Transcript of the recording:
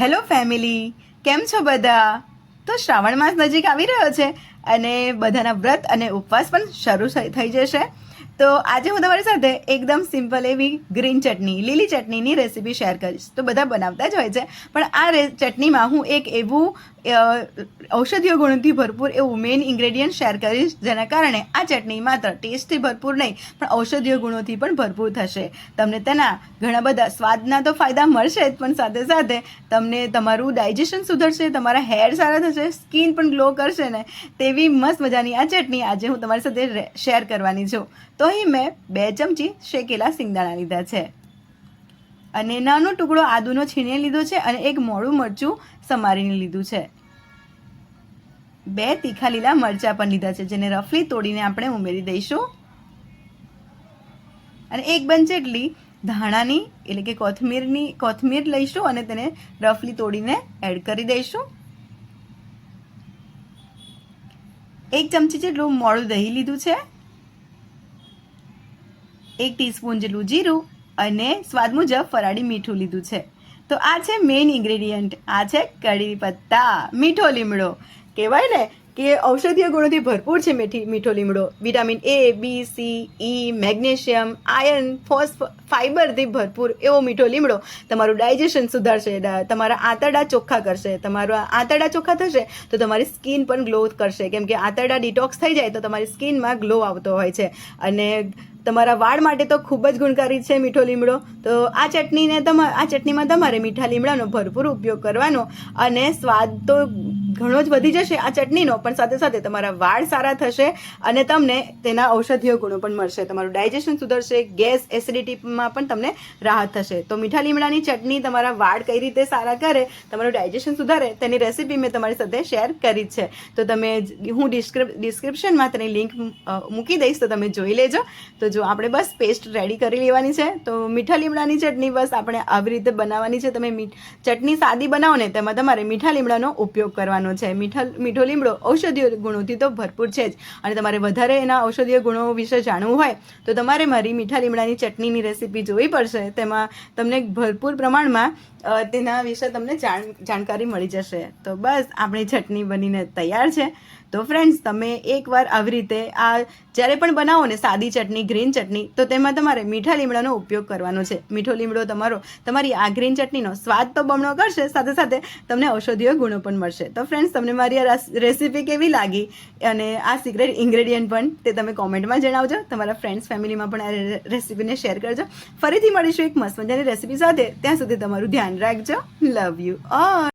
Hello family, કેમ છો બધા? તો શ્રાવણ માસ નજીક આવી રહ્યો છે અને બધાના વ્રત અને ઉપવાસ પણ શરૂ થઈ જશે. તો આજે હું તમારી સાથે એકદમ સિમ્પલ એવી ગ્રીન ચટણી, લીલી ચટણીની રેસીપી શેર કરીશ. તો બધા બનાવતા જ હોય છે, પણ આ ચટણીમાં હું એક એવું ઔષધીય ગુણથી ભરપૂર એવું મેઇન ઇન્ગ્રેડિયન્ટ શેર કરીશ, જેના કારણે આ ચટણી માત્ર ટેસ્ટથી ભરપૂર નહીં, પણ ઔષધીય ગુણોથી પણ ભરપૂર થશે. તમને તેના ઘણા બધા સ્વાદના તો ફાયદા મળશે જ, પણ સાથે સાથે તમને તમારું ડાયજેશન સુધરશે, તમારા હેર સારા થશે સ્કિન પણ ગ્લો કરશે ને, તેવી મસ્ત મજાની આ ચટણી આજે હું તમારી સાથે શેર કરવાની છું. તો અહીં મેં બે ચમચી શેકેલા સિંગદાણા લીધા છે. અને નાનો ટુકડો આદુનો છીણી લીધો છે અને એક મોડું મરચું સમારીને લીધું છે. બે તીખા લીલા મરચાં પણ લીધા છે, જેને રફલી તોડીને આપણે ઉમેરી દઈશું. અને એક બંચ જેટલી ધાણાની, એટલે કે કોથમીરની, કોથમીર લઈશું અને તેને રફલી તોડીને એડ કરી દઈશું. એક ચમચી જેટલું મોડું દહીં લીધું છે. એક ટીસ્પૂન જેટલું જીરું અને સ્વાદ મુજબ ફરાળી મીઠું લીધું છે. તો આ છે મેઇન ઇન્ગ્રેડિયન્ટ આ છે કઢી પત્તા. મીઠો લીમડો. કહેવાય ને કે ઔષધીય ગુણોથી ભરપૂર છે મીઠી મીઠો લીમડો. Vitamin A B C E magnesium iron ફોસ્ફ ફાઇબરથી ભરપૂર એવો મીઠો લીમડો તમારું ડાયજેશન સુધારશે. તમારા આંતરડા ચોખ્ખા કરશે. તમારા આંતરડા ચોખ્ખા થશે તો તમારી સ્કિન પણ ગ્લો કરશે. કેમ કે આંતરડા ડિટોક્સ થઈ જાય તો તમારી સ્કિનમાં ગ્લો આવતો હોય છે. અને તમારા વાળ માટે તો ખૂબ જ ગુણકારી છે મીઠો લીમડો. તો આ ચટણીને આ ચટણીમાં તમારે મીઠા લીમડાનો ભરપૂર ઉપયોગ કરવાનો અને સ્વાદ તો ઘણો જ વધી જશે આ ચટણીનો, પણ સાથે સાથે તમારા વાળ સારા થશે અને તમને તેના ઔષધીય ગુણો પણ મળશે. તમારું ડાયજેશન સુધરશે, ગેસ, એસિડિટીમાં પણ તમને રાહત થશે. તો મીઠા લીમડાની ચટણી તમારા વાળ કઈ રીતે સારા કરે, તમારું ડાયજેશન સુધારે, તેની રેસીપી મેં તમારી સાથે શેર કરી છે. તો તમે હું ડિસ્ક્રિપ, ડિસ્ક્રિપ્શનમાં તેની લિંક મૂકી દઈશ, તો તમે જોઈ લેજો. તો જો આપણે બસ પેસ્ટ રેડી કરી લેવાની છે, તો મીઠા લીમડાની ચટણી બસ આપણે આવી રીતે બનાવવાની છે. તમે ચટણી સાદી બનાવો ને, તેમાં તમારે મીઠા લીમડાનો ઉપયોગ કરવાનો છે. મીઠા, મીઠો લીમડો ઔષધીય ગુણોથી તો ભરપૂર છે જ. અને તમારે વધારે એના ઔષધીય ગુણો વિશે જાણવું હોય, તો તમારે મારી મીઠા લીમડાની ચટણીની રેસીપી જોવી પડશે. તેમાં તમને ભરપૂર પ્રમાણમાં તેના વિશે તમને જાણ, જાણકારી મળી જશે. તો બસ, આપણી ચટણી બનીને તૈયાર છે. તો ફ્રેન્ડ્સ તમે એકવાર આવી રીતે આ જ્યારે પણ બનાવો ને સાદી ચટણી ગ્રીન ચટણી, તો તેમાં તમારે મીઠા લીમડાનો ઉપયોગ કરવાનો છે. મીઠો લીમડો તમારો, તમારી આ ગ્રીન ચટણીનો સ્વાદ તો બમણો કરશે, સાથે સાથે તમને ઔષધીય ગુણો પણ મળશે. તો ફ્રેન્ડ્સ તમને મારી આ રેસીપી કેવી લાગી? અને આ સિક્રેટ ઇન્ગ્રેડિયન્ટ પણ તે તમે કોમેન્ટમાં જણાવજો. તમારા ફ્રેન્ડ્સ ફેમિલીમાં પણ આ રેસીપીને શેર કરજો. ફરીથી મળીશું એક મસ્ત મજાની રેસીપી સાથે. ત્યાં સુધી તમારું ધ્યાન and love you all.